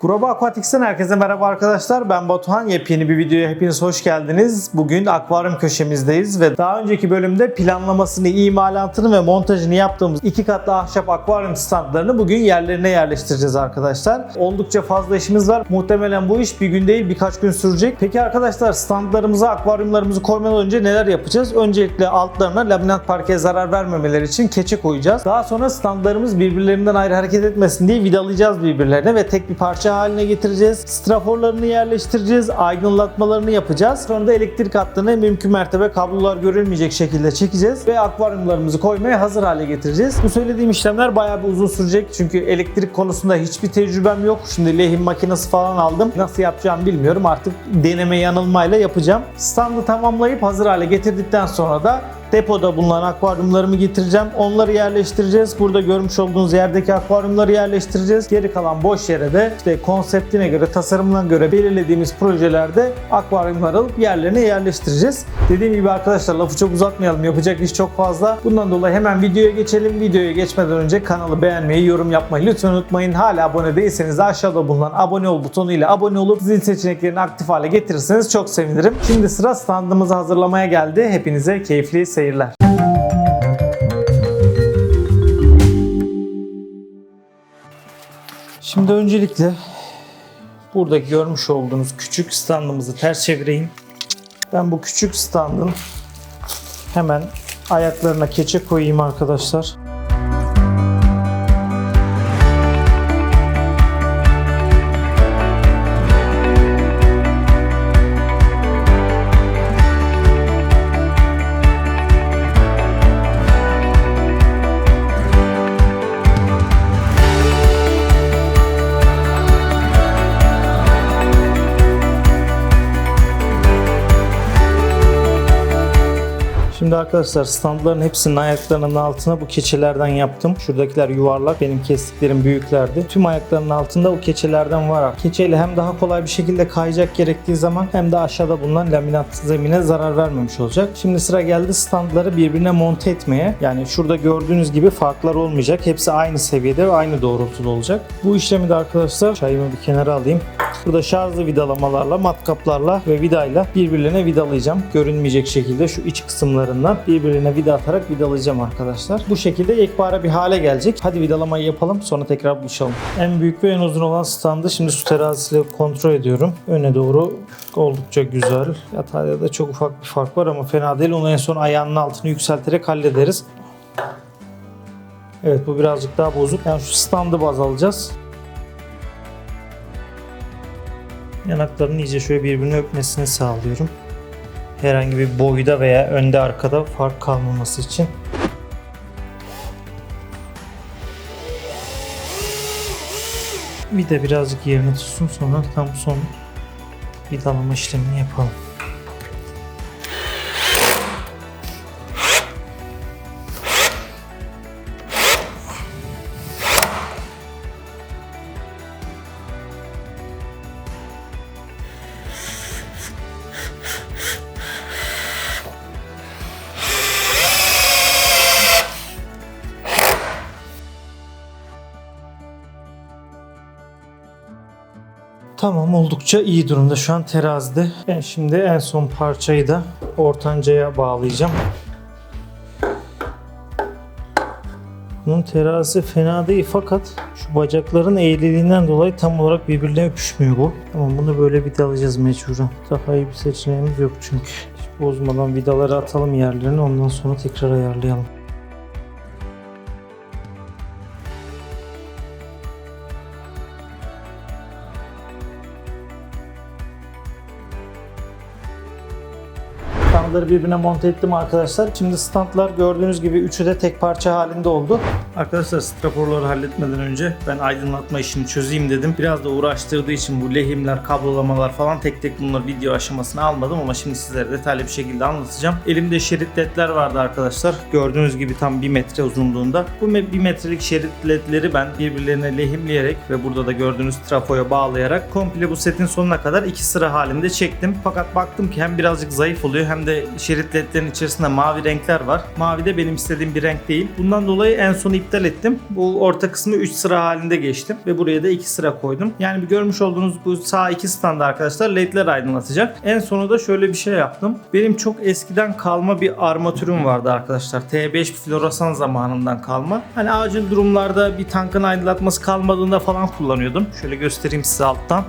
Groba Aquatics'ten herkese merhaba arkadaşlar. Ben Batuhan. Yepyeni bir videoya hepiniz hoş geldiniz. Bugün akvaryum köşemizdeyiz ve daha önceki bölümde planlamasını, imalatını ve montajını yaptığımız iki katlı ahşap akvaryum standlarını bugün yerlerine yerleştireceğiz arkadaşlar. Oldukça fazla işimiz var. Muhtemelen bu iş bir gün değil birkaç gün sürecek. Peki arkadaşlar standlarımıza, akvaryumlarımızı koymadan önce neler yapacağız? Öncelikle altlarına laminat parkeye zarar vermemeleri için keçe koyacağız. Daha sonra standlarımız birbirlerinden ayrı hareket etmesin diye vidalayacağız birbirlerine ve tek bir parça haline getireceğiz. Straforlarını yerleştireceğiz. Aydınlatmalarını yapacağız. Sonra da elektrik hattını mümkün mertebe kablolar görülmeyecek şekilde çekeceğiz ve akvaryumlarımızı koymaya hazır hale getireceğiz. Bu söylediğim işlemler bayağı bir uzun sürecek. Çünkü elektrik konusunda hiçbir tecrübem yok. Şimdi lehim makinesi falan aldım. Nasıl yapacağımı bilmiyorum. Artık deneme yanılmayla yapacağım. Standı tamamlayıp hazır hale getirdikten sonra da Depoda bulunan akvaryumlarımı getireceğim. Onları yerleştireceğiz. Burada görmüş olduğunuz yerdeki akvaryumları yerleştireceğiz. Geri kalan boş yere de işte konseptine göre, tasarımına göre belirlediğimiz projelerde akvaryumlar alıp yerlerine yerleştireceğiz. Dediğim gibi arkadaşlar lafı çok uzatmayalım. Yapacak iş çok fazla. Bundan dolayı hemen videoya geçelim. Videoya geçmeden önce kanalı beğenmeyi, yorum yapmayı lütfen unutmayın. Hala abone değilseniz aşağıda bulunan abone ol butonu ile abone olup zil seçeneklerini aktif hale getirirseniz çok sevinirim. Şimdi sıra standımızı hazırlamaya geldi. Hepinize keyifli seyirler. Şimdi öncelikle buradaki görmüş olduğunuz küçük standımızı ters çevireyim. Ben bu küçük standın hemen ayaklarına keçe koyayım arkadaşlar. Şimdi arkadaşlar standların hepsinin ayaklarının altına bu keçelerden yaptım. Şuradakiler yuvarlak, benim kestiklerim büyüklerdi. Tüm ayaklarının altında o keçelerden var. Keçeyle hem daha kolay bir şekilde kayacak gerektiği zaman hem de aşağıda bulunan laminat zemine zarar vermemiş olacak. Şimdi sıra geldi standları birbirine monte etmeye. Yani şurada gördüğünüz gibi farklar olmayacak. Hepsi aynı seviyede ve aynı doğrultuda olacak. Bu işlemi de arkadaşlar çayımı bir kenara alayım. Burada şarjlı vidalamalarla, matkaplarla ve vidayla birbirlerine vidalayacağım. Görünmeyecek şekilde şu iç kısımlarından birbirine vida atarak vidalayacağım arkadaşlar. Bu şekilde yekpare bir hale gelecek. Hadi vidalamayı yapalım sonra tekrar buluşalım. En büyük ve en uzun olan standı şimdi su terazisiyle kontrol ediyorum. Öne doğru oldukça güzel. Yatayda da çok ufak bir fark var ama fena değil. Onu en son ayağının altını yükselterek hallederiz. Evet bu birazcık daha bozuk. Yani şu standı baz alacağız. Yanaklarının iyice şöyle birbirini öpmesini sağlıyorum. Herhangi bir boyda veya önde arkada fark kalmaması için. Bir de birazcık yerini tutsun sonra tam son vidalama işlemini yapalım. Tamam oldukça iyi durumda şu an terazide. Ben şimdi en son parçayı da ortancaya bağlayacağım. Bunun terazisi fena değil fakat şu bacakların eğriliğinden dolayı tam olarak birbirine öpüşmüyor bu. Ama bunu böyle vidalayacağız mecburen. Daha iyi bir seçeneğimiz yok çünkü. Hiç bozmadan vidaları atalım yerlerine ondan sonra tekrar ayarlayalım. Standları birbirine monte ettim arkadaşlar. Şimdi standlar gördüğünüz gibi üçü de tek parça halinde oldu. Arkadaşlar straforları halletmeden önce ben aydınlatma işini çözeyim dedim. Biraz da uğraştırdığı için bu lehimler, kablolamalar falan tek tek bunları video aşamasına almadım ama şimdi sizlere detaylı bir şekilde anlatacağım. Elimde şerit ledler vardı arkadaşlar. Gördüğünüz gibi tam 1 metre uzunluğunda. Bu 1 metrelik şerit ledleri ben birbirlerine lehimleyerek ve burada da gördüğünüz trafoya bağlayarak komple bu setin sonuna kadar iki sıra halinde çektim. Fakat baktım ki hem birazcık zayıf oluyor hem de ve şerit ledlerin içerisinde mavi renkler var. Mavi de benim istediğim bir renk değil. Bundan dolayı en son iptal ettim. Bu orta kısmı 3 sıra halinde geçtim ve buraya da 2 sıra koydum. Yani bir görmüş olduğunuz bu sağ iki standa arkadaşlar ledler aydınlatacak. En sonu da şöyle bir şey yaptım. Benim çok eskiden kalma bir armatürüm vardı arkadaşlar. T5 floresan zamanından kalma. Hani acil durumlarda bir tankın aydınlatması kalmadığında falan kullanıyordum. Şöyle göstereyim size alttan.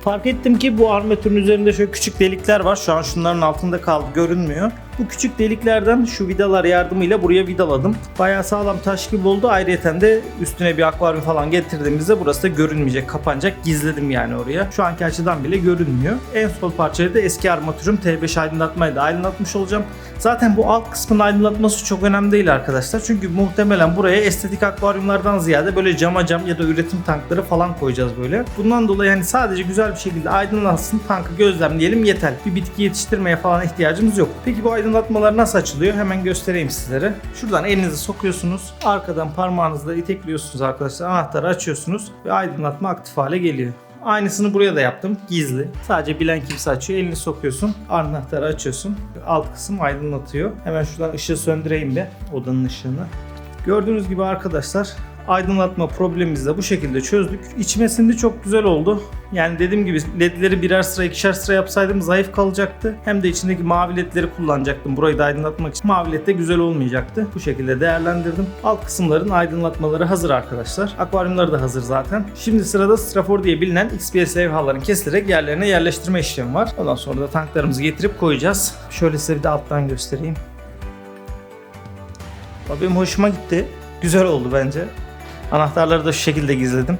Fark ettim ki bu armatürün üzerinde şöyle küçük delikler var. Şu an şunların altında kaldı görünmüyor. Bu küçük deliklerden şu vidalar yardımıyla buraya vidaladım. Bayağı sağlam taş gibi oldu. Ayrıca de üstüne bir akvaryum falan getirdiğimizde burası da görünmeyecek, kapanacak. Gizledim yani oraya. Şu anki açıdan bile görünmüyor. En sol parçayı da eski armatürüm T5 aydınlatmayı da aydınlatmış olacağım. Zaten bu alt kısmın aydınlatması çok önemli değil arkadaşlar. Çünkü muhtemelen buraya estetik akvaryumlardan ziyade böyle cama cam ya da üretim tankları falan koyacağız böyle. Bundan dolayı hani sadece güzel bir şekilde aydınlatsın tankı gözlemleyelim yeter. Bir bitki yetiştirmeye falan ihtiyacımız yok. Peki bu aydınlatmalar nasıl açılıyor? Hemen göstereyim sizlere. Şuradan elinizi sokuyorsunuz. Arkadan parmağınızla itekliyorsunuz arkadaşlar. Anahtarı açıyorsunuz ve aydınlatma aktif hale geliyor. Aynısını buraya da yaptım. Gizli. Sadece bilen kimse açıyor. Elini sokuyorsun. Anahtarı açıyorsun. Alt kısım aydınlatıyor. Hemen şuradan ışığı söndüreyim de odanın ışığını. Gördüğünüz gibi arkadaşlar aydınlatma problemimizi de bu şekilde çözdük. İçmesinde çok güzel oldu. Yani dediğim gibi ledleri birer sıra ikişer sıra yapsaydım zayıf kalacaktı. Hem de içindeki mavi ledleri kullanacaktım. Burayı da aydınlatmak için. Mavi led de güzel olmayacaktı. Bu şekilde değerlendirdim. Alt kısımların aydınlatmaları hazır arkadaşlar. Akvaryumları da hazır zaten. Şimdi sırada strafor diye bilinen XPS levhaların kesilerek yerlerine yerleştirme işlemi var. Ondan sonra da tanklarımızı getirip koyacağız. Şöyle size bir de alttan göstereyim. Benim hoşuma gitti. Güzel oldu bence. Anahtarları da şu şekilde gizledim.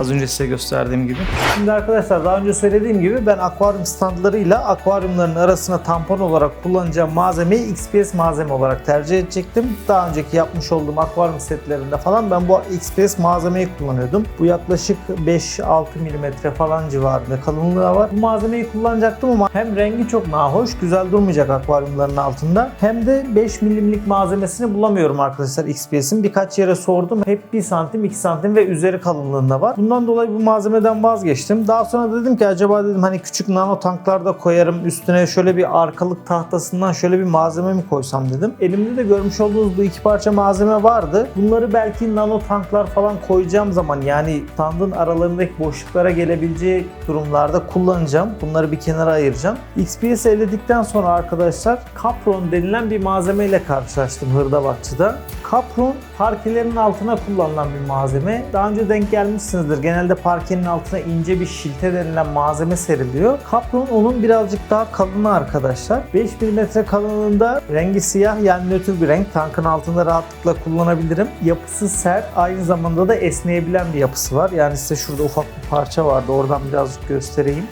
Az önce size gösterdiğim gibi. Şimdi arkadaşlar daha önce söylediğim gibi ben akvaryum standlarıyla akvaryumların arasına tampon olarak kullanacağım malzemeyi XPS malzeme olarak tercih edecektim. Daha önceki yapmış olduğum akvaryum setlerinde falan ben bu XPS malzemeyi kullanıyordum. Bu yaklaşık 5-6 mm falan civarında kalınlığı var. Bu malzemeyi kullanacaktım ama hem rengi çok nahoş, güzel durmayacak akvaryumların altında. Hem de 5 milimlik malzemesini bulamıyorum arkadaşlar XPS'in. Birkaç yere sordum. Hep 1 santim, 2 santim ve üzeri kalınlığında var. Bundan dolayı bu malzemeden vazgeçtim. Daha sonra dedim ki acaba dedim hani küçük nano tanklarda koyarım. Üstüne şöyle bir arkalık tahtasından şöyle bir malzeme mi koysam dedim. Elimde de görmüş olduğunuz bu iki parça malzeme vardı. Bunları belki nano tanklar falan koyacağım zaman yani standın aralarındaki boşluklara gelebileceği durumlarda kullanacağım. Bunları bir kenara ayıracağım. XPS elledikten sonra arkadaşlar Capron denilen bir malzemeyle karşılaştım Hırdavatçı'da. Capron parkelerin altına kullanılan bir malzeme. Daha önce denk gelmişsinizdir. Genelde parkenin altına ince bir şilte denilen malzeme seriliyor. Capron onun birazcık daha kalını arkadaşlar. 5 mm kalınlığında rengi siyah yani nötr bir renk. Tankın altında rahatlıkla kullanabilirim. Yapısı sert. Aynı zamanda da esneyebilen bir yapısı var. Yani size şurada ufak bir parça vardı. Oradan birazcık göstereyim.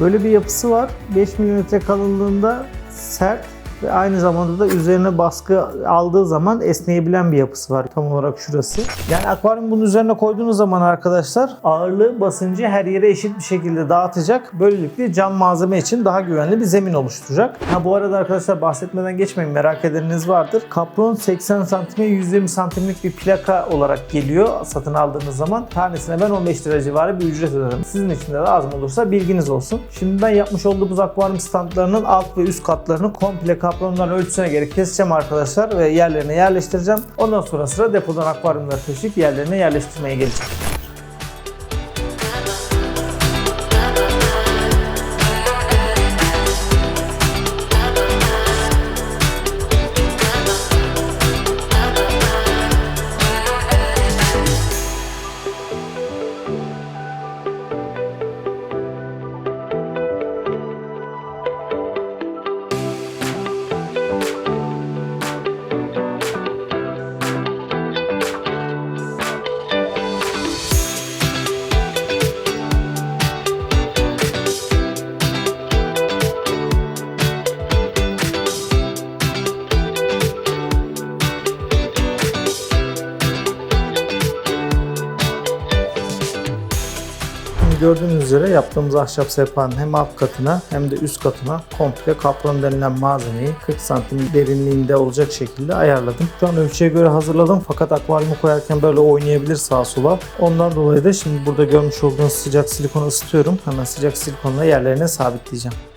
Böyle bir yapısı var. 5 mm kalınlığında sert ve aynı zamanda da üzerine baskı aldığı zaman esneyebilen bir yapısı var tam olarak şurası. Yani akvaryum bunun üzerine koyduğunuz zaman arkadaşlar ağırlığı basıncı her yere eşit bir şekilde dağıtacak. Böylelikle cam malzeme için daha güvenli bir zemin oluşturacak. Ha bu arada arkadaşlar bahsetmeden geçmeyin merak edeniniz vardır. Kapron 80 santime 120 santimlik bir plaka olarak geliyor satın aldığınız zaman. Tanesine ben 15 lira civarı bir ücret öderim. Sizin için de lazım olursa bilginiz olsun. Şimdi ben yapmış olduğumuz akvaryum standlarının alt ve üst katlarını komple kapronların ölçüsüne göre keseceğim arkadaşlar ve yerlerine yerleştireceğim. Ondan sonra sıra depodan akvaryumları taşıyıp yerlerine yerleştirmeye geleceğim. Gördüğünüz üzere yaptığımız ahşap sehpanın hem alt katına hem de üst katına komple kapron denilen malzemeyi 40 santim derinliğinde olacak şekilde ayarladım. Şu an ölçüye göre hazırladım fakat akvaryumu koyarken böyle oynayabilir sağa sola. Ondan dolayı da şimdi burada görmüş olduğunuz sıcak silikonu ısıtıyorum. Hemen sıcak silikonla yerlerine sabitleyeceğim.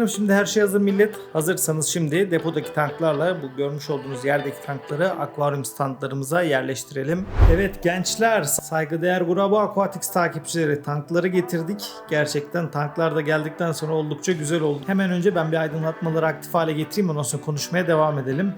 Sanırım şimdi her şey hazır millet. Hazırsanız şimdi depodaki tanklarla bu görmüş olduğunuz yerdeki tankları akvaryum standlarımıza yerleştirelim. Evet gençler, saygıdeğer Grabo Aquatics takipçileri tankları getirdik. Gerçekten tanklar da geldikten sonra oldukça güzel oldu. Hemen önce ben bir aydınlatmaları aktif hale getireyim ondan sonra konuşmaya devam edelim.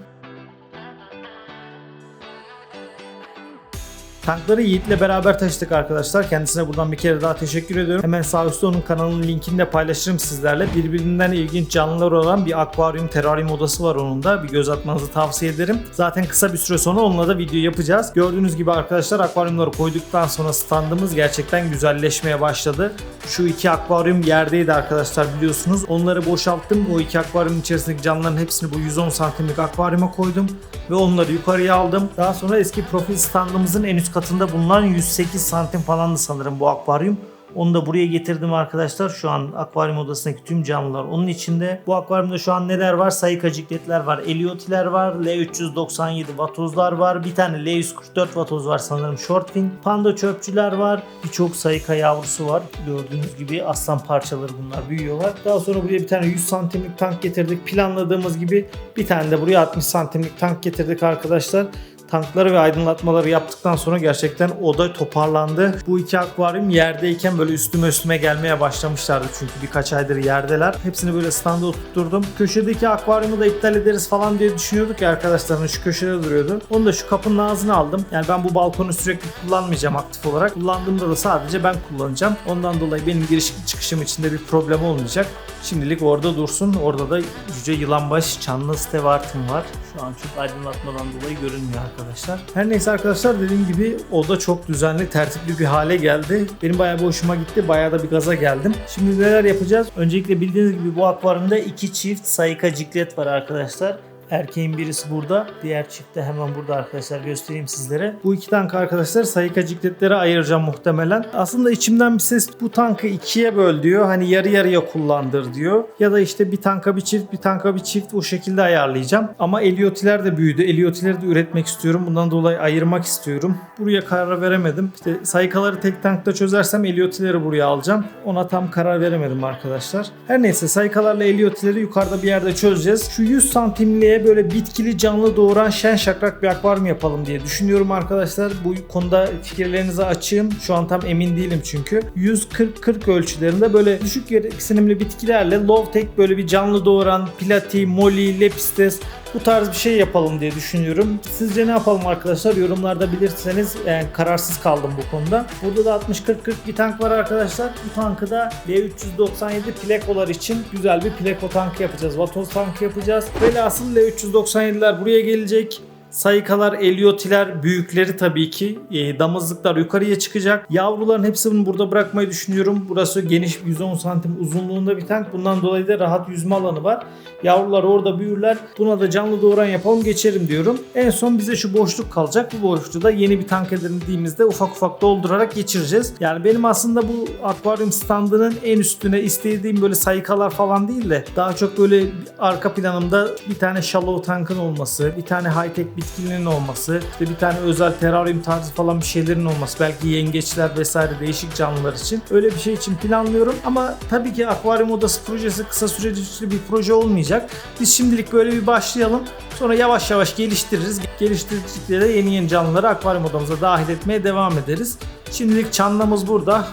Tankları Yiğit'le beraber taşıdık arkadaşlar. Kendisine buradan bir kere daha teşekkür ediyorum. Hemen sağ üstte onun kanalının linkini de paylaşırım sizlerle. Birbirinden ilginç canlılar olan bir akvaryum, teraryum odası var onun da. Bir göz atmanızı tavsiye ederim. Zaten kısa bir süre sonra onunla da video yapacağız. Gördüğünüz gibi arkadaşlar akvaryumları koyduktan sonra standımız gerçekten güzelleşmeye başladı. Şu iki akvaryum yerdeydi arkadaşlar biliyorsunuz. Onları boşalttım. O iki akvaryumun içerisindeki canlıların hepsini bu 110 santimlik akvaryuma koydum. Ve onları yukarıya aldım. Daha sonra eski profil standımızın en üst katında bulunan 108 santim falandı sanırım bu akvaryum. Onu da buraya getirdim arkadaşlar. Şu an akvaryum odasındaki tüm canlılar onun içinde. Bu akvaryumda şu an neler var? Sayıka cikletler var. Eliotiler var. L397 vatozlar var. Bir tane L144 vatoz var sanırım short fin. Panda çöpçüler var. Birçok sayıka yavrusu var. Gördüğünüz gibi aslan parçaları bunlar büyüyorlar. Daha sonra buraya bir tane 100 santimlik tank getirdik. Planladığımız gibi bir tane de buraya 60 santimlik tank getirdik arkadaşlar tankları ve aydınlatmaları yaptıktan sonra gerçekten oda toparlandı. Bu iki akvaryum yerdeyken böyle üstüme üstüme gelmeye başlamışlardı çünkü birkaç aydır yerdeler. Hepsini böyle standa oturtturdum. Köşedeki akvaryumu da iptal ederiz falan diye düşünüyorduk ya arkadaşlar hani şu köşede duruyordu. Onu da şu kapının ağzına aldım. Yani ben bu balkonu sürekli kullanmayacağım aktif olarak. Kullandığımda da sadece ben kullanacağım. Ondan dolayı benim giriş çıkışım içinde bir problem olmayacak. Şimdilik orada dursun. Orada da Yüce Yılanbaş Çanlı Stevart'ım var. Şu an çok aydınlatmadan dolayı görünmüyor arkadaşlar. Her neyse arkadaşlar dediğim gibi oda çok düzenli, tertipli bir hale geldi. Benim bayağı bir hoşuma gitti. Bayağı da bir gaza geldim. Şimdi neler yapacağız? Öncelikle bildiğiniz gibi bu akvaryumda iki çift sayıka ciklet var arkadaşlar. Erkeğin birisi burada. Diğer çift de hemen burada arkadaşlar göstereyim sizlere. Bu iki tank arkadaşlar sayıka cikletlere ayıracağım muhtemelen. Aslında içimden bir ses bu tankı ikiye böl diyor. Hani yarı yarıya kullandır diyor. Ya da işte bir tanka bir çift bir tanka bir çift o şekilde ayarlayacağım. Ama Eliotiler de büyüdü. Eliotileri de üretmek istiyorum. Bundan dolayı ayırmak istiyorum. Buraya karar veremedim. İşte saykaları tek tankta çözersem Eliotileri buraya alacağım. Ona tam karar veremedim arkadaşlar. Her neyse saykalarla Eliotileri yukarıda bir yerde çözeceğiz. Şu 100 santimliğe böyle bitkili canlı doğuran şen şakrak bir akvaryum yapalım diye düşünüyorum arkadaşlar. Bu konuda fikirlerinizi açığım. Şu an tam emin değilim çünkü. 140-40 ölçülerinde böyle düşük gereksinimli bitkilerle low tech böyle bir canlı doğuran plati, moli, lepistes bu tarz bir şey yapalım diye düşünüyorum. Sizce ne yapalım arkadaşlar? Yorumlarda bilirseniz yani kararsız kaldım bu konuda. Burada da 60-40-40 bir tank var arkadaşlar. Bu tankı da L397 plekolar için güzel bir pleko tankı yapacağız. Vatoz tankı yapacağız. Velhasıl L397'ler buraya gelecek. Saykalar, eliotiler, büyükleri tabii ki. E, damızlıklar yukarıya çıkacak. Yavruların hepsini burada bırakmayı düşünüyorum. Burası geniş 110 santim uzunluğunda bir tank. Bundan dolayı da rahat yüzme alanı var. Yavrular orada büyürler. Buna da canlı doğuran yapalım geçerim diyorum. En son bize şu boşluk kalacak. Bu boşluğu da yeni bir tank edindiğimizde ufak ufak doldurarak geçireceğiz. Yani benim aslında bu akvaryum standının en üstüne istediğim böyle saykalar falan değil de daha çok böyle arka planımda bir tane shallow tankın olması, bir tane high tech bitkilinin olması, işte bir tane özel teraryum tarzı falan bir şeylerin olması, belki yengeçler vesaire değişik canlılar için. Öyle bir şey için planlıyorum ama tabii ki akvaryum odası projesi kısa süreli bir proje olmayacak. Biz şimdilik böyle bir başlayalım. Sonra yavaş yavaş geliştiririz. Geliştirdikçe de yeni yeni canlıları akvaryum odamıza dahil etmeye devam ederiz. Şimdilik çanlamız burada.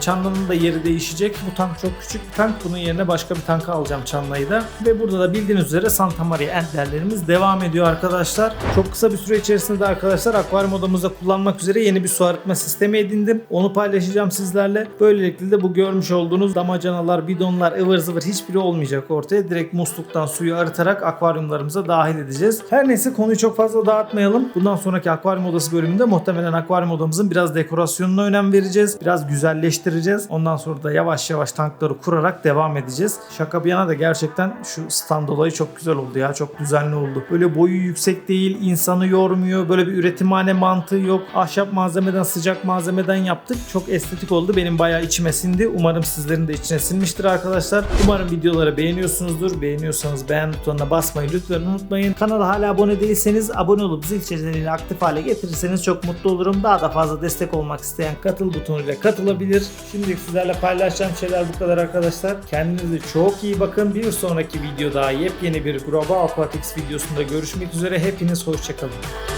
Çanlanın da yeri değişecek. Bu tank çok küçük bir tank. Bunun yerine başka bir tanka alacağım çanlayı da. Ve burada da bildiğiniz üzere Santa Maria Enderlerimiz devam ediyor arkadaşlar. Çok kısa bir süre içerisinde de arkadaşlar akvaryum odamızda kullanmak üzere yeni bir su arıtma sistemi edindim. Onu paylaşacağım sizlerle. Böylelikle de bu görmüş olduğunuz damacanalar, bidonlar, ıvır zıvır hiçbiri olmayacak ortaya. Direkt musluktan suyu arıtarak akvaryumlarımıza dahil edeceğiz. Her neyse konuyu çok fazla dağıtmayalım. Bundan sonraki akvaryum odası bölümünde muhtemelen akvaryum odamızın biraz dekorasyonuna önem vereceğiz. Biraz güzelleştireceğiz. Ondan sonra da yavaş yavaş tankları kurarak devam edeceğiz. Şaka bir yana da gerçekten şu stand olayı çok güzel oldu ya. Çok düzenli oldu. Böyle boyu yüksek değil, insanı yormuyor. Böyle bir üretimhane mantığı yok. Ahşap malzemeden, sıcak malzemeden yaptık. Çok estetik oldu. Benim bayağı içime sindi. Umarım sizlerin de içine sinmiştir arkadaşlar. Umarım videoları beğeniyorsunuzdur. Beğeniyorsanız beğen butonuna basmayı lütfen unutmayın. Kanala hala abone değilseniz abone olup zil çeşitlerini aktif hale getirirseniz çok mutlu olurum. Daha da fazla destek olmak isteyen katıl butonuyla katılabilir. Şimdilik sizlerle paylaşacağım şeyler bu kadar arkadaşlar. Kendinize çok iyi bakın. Bir sonraki videoda yepyeni bir Global Aquatics videosunda görüşmek üzere. Hepiniz hoşçakalın.